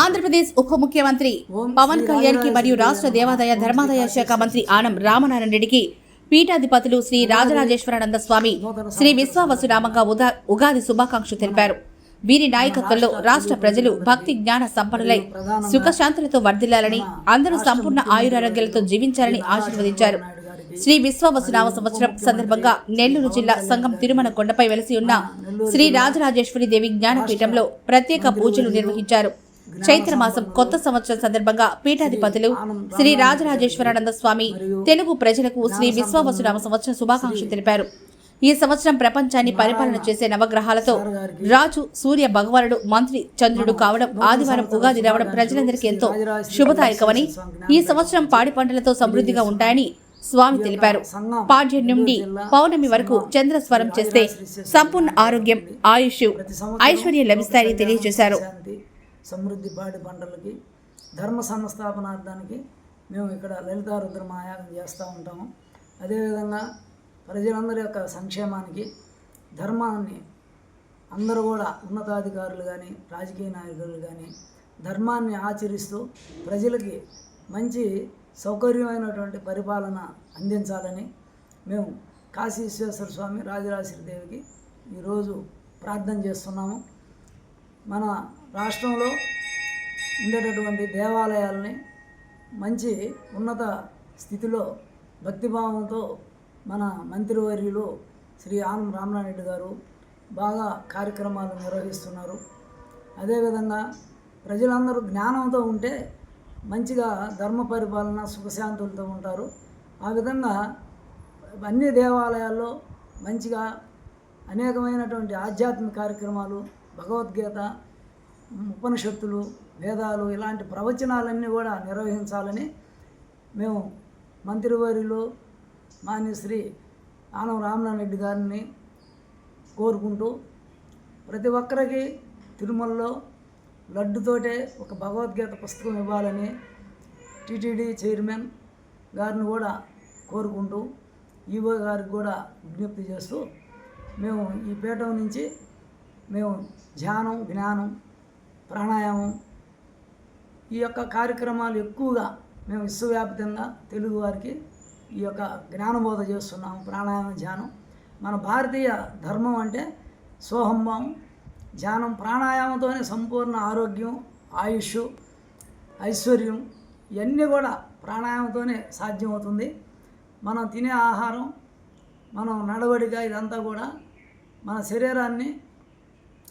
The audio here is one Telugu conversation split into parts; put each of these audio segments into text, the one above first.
ఆంధ్రప్రదేశ్ ఉప ముఖ్యమంత్రి పవన్ కళ్యాణ్కి మరియు రాష్ట్ర దేవాదాయ ధర్మాదాయ శాఖ మంత్రి ఆనం రామనారాయణ రెడ్డికి పీఠాధిపతులు శ్రీ రాజరాజేశ్వరానంద స్వామి శ్రీ విశ్వావసునామంగా ఉదా ఉగాది శుభాకాంక్షలు తెలిపారు. వీరి నాయకత్వంలో రాష్ట్ర ప్రజలు భక్తి జ్ఞాన సంపన్నులై సుఖశాంతులతో వర్ధిల్లాలని అందరూ సంపూర్ణ ఆయురారోగ్యాలతో జీవించాలని ఆశీర్వదించారు. శ్రీ విశ్వవసునామ సంవత్సరం సందర్భంగా నెల్లూరు జిల్లా సంఘం తిరుమల కొండపై వెలసి ఉన్న శ్రీ రాజరాజేశ్వరి దేవి జ్ఞానపీఠంలో ప్రత్యేక పూజలు నిర్వహించారు. చైత్ర మాసం కొత్త సంవత్సరం సందర్భంగా పీఠాధిపతులు శ్రీ రాజరాజేశ్వరానంద స్వామి తెలుగు ప్రజలకు శ్రీ విశ్వవసునామ సంవత్సర శుభాకాంక్షలు తెలిపారు. ఈ సంవత్సరం ప్రపంచాన్ని పరిపాలన చేసే నవగ్రహాలతో రాజు సూర్య భగవానుడు మంత్రి చంద్రుడు కావడం ఆదివారం ఉగాది రావడం ప్రజలందరికీ ఎంతో శుభదాయకమని ఈ సంవత్సరం పాడి పంటలతో సమృద్ధిగా ఉంటాయని స్వామి తెలిపారు. పాడ్యం నుండి పౌర్ణమి వరకు చంద్రస్వరం చేస్తే సంపూర్ణ ఆరోగ్యం ఆయుష్ ఐశ్వర్యం లభిస్తాయని తెలియజేశారు. సమృద్ధి పాడి పంటలకి ధర్మ సంస్థాపనార్థానికి మేము ఇక్కడ లలితారుద్ర మహాయాగం చేస్తూ ఉంటాము. అదేవిధంగా ప్రజలందరి యొక్క సంక్షేమానికి ధర్మాన్ని అందరూ కూడా ఉన్నతాధికారులు కానీ రాజకీయ నాయకులు కానీ ధర్మాన్ని ఆచరిస్తూ ప్రజలకి మంచి సౌకర్యమైనటువంటి పరిపాలన అందించాలని మేము కాశీ విశ్వేశ్వర స్వామి రాజరాజేశ్వరి దేవికి ఈరోజు ప్రార్థన చేస్తున్నాము. మన రాష్ట్రంలో ఉండేటటువంటి దేవాలయాల్ని మంచి ఉన్నత స్థితిలో భక్తిభావంతో మన మంత్రివర్యులు శ్రీ ఆనం రామనారెడ్డి గారు బాగా కార్యక్రమాలు నిర్వహిస్తున్నారు. అదేవిధంగా ప్రజలందరూ జ్ఞానంతో ఉంటే మంచిగా ధర్మ పరిపాలన సుఖశాంతులతో ఉంటారు. ఆ విధంగా అన్ని దేవాలయాల్లో మంచిగా అనేకమైనటువంటి ఆధ్యాత్మిక కార్యక్రమాలు భగవద్గీత ఉపనిషత్తులు వేదాలు ఇలాంటి ప్రవచనాలన్నీ కూడా నిర్వహించాలని మేము మంత్రివర్యులు మాన్యశ్రీ ఆనం రామనారాయణ రెడ్డి గారిని కోరుకుంటూ ప్రతి ఒక్కరికి తిరుమలలో లడ్డుతోటే ఒక భగవద్గీత పుస్తకం ఇవ్వాలని టీటీడీ చైర్మన్ గారిని కూడా కోరుకుంటూ ఈవో గారికి కూడా విజ్ఞప్తి చేస్తూ మేము ఈ పీఠం నుంచి మేము ధ్యానం జ్ఞానం ప్రాణాయామం. ఈ యొక్క కార్యక్రమాలు ఎక్కువగా మేము విశ్వవ్యాప్తంగా తెలుగు వారికి ఈ యొక్క జ్ఞానబోధ చేస్తున్నాము ప్రాణాయామ ధ్యానం. మన భారతీయ ధర్మం అంటే సోహంభం ధ్యానం ప్రాణాయామంతోనే సంపూర్ణ ఆరోగ్యం ఆయుష్ ఐశ్వర్యం ఇవన్నీ కూడా ప్రాణాయామంతోనే సాధ్యమవుతుంది. మనం తినే ఆహారం మనం నడవడిక ఇదంతా కూడా మన శరీరాన్ని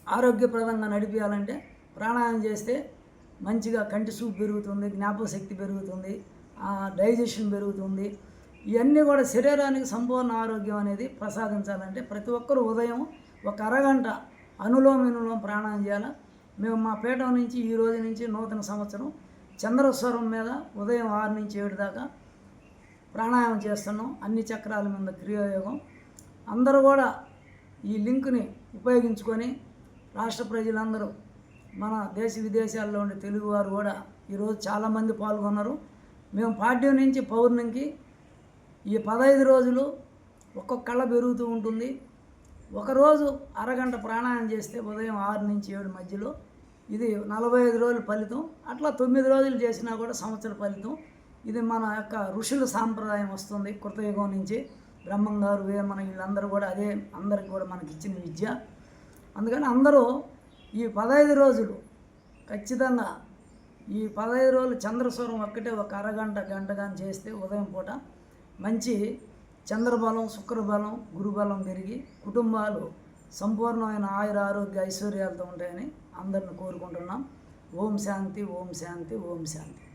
ఆరోగ్యప్రదంగా నడిపించాలంటే ప్రాణాయామం చేస్తే మంచిగా కంటి చూపు పెరుగుతుంది జ్ఞాపకశక్తి పెరుగుతుంది డైజెషన్ పెరుగుతుంది. ఇవన్నీ కూడా శరీరానికి సంపూర్ణ ఆరోగ్యం అనేది ప్రసాదించాలంటే ప్రతి ఒక్కరు ఉదయం ఒక అరగంట అనులోమ వినులోమ ప్రాణాయం చేయాలి. మేము మా పీఠం నుంచి ఈ రోజు నుంచి నూతన సంవత్సరం చంద్రస్వరం మీద ఉదయం ఆరు నుంచి ఏడు దాకా ప్రాణాయామం చేస్తున్నాం. అన్ని చక్రాల మీద క్రియాయోగం. అందరూ కూడా ఈ లింక్ని ఉపయోగించుకొని రాష్ట్ర ప్రజలందరూ మన దేశ విదేశాల్లో ఉండే తెలుగువారు కూడా ఈరోజు చాలామంది పాల్గొన్నారు. మేము పాడ్యం నుంచి పౌర్ణమికి ఈ పదహైదు రోజులు ఒక్కొక్కళ్ళ పెరుగుతూ ఉంటుంది. ఒకరోజు అరగంట ప్రాణాయం చేస్తే ఉదయం ఆరు నుంచి ఏడు మధ్యలో ఇది నలభై ఐదు రోజుల ఫలితం. అట్లా తొమ్మిది రోజులు చేసినా కూడా సంవత్సర ఫలితం. ఇది మన యొక్క ఋషుల సాంప్రదాయం వస్తుంది. కృతయుగం నుంచి బ్రహ్మం గారు వేమన వీళ్ళందరూ కూడా అదే అందరికి కూడా మనకి ఇచ్చిన విద్య. అందుకని అందరూ ఈ పదహైదు రోజులు ఖచ్చితంగా ఈ పదహైదు రోజులు చంద్రస్వరం ఒక్కటే ఒక అరగంట గంట కానీ చేస్తే ఉదయం పూట మంచి చంద్రబలం శుక్రబలం గురుబలం పెరిగి కుటుంబాలు సంపూర్ణమైన ఆయుర ఆరోగ్య ఐశ్వర్యాలతో ఉంటాయని అందరిని కోరుకుంటున్నాం. ఓం శాంతి ఓం శాంతి ఓం శాంతి.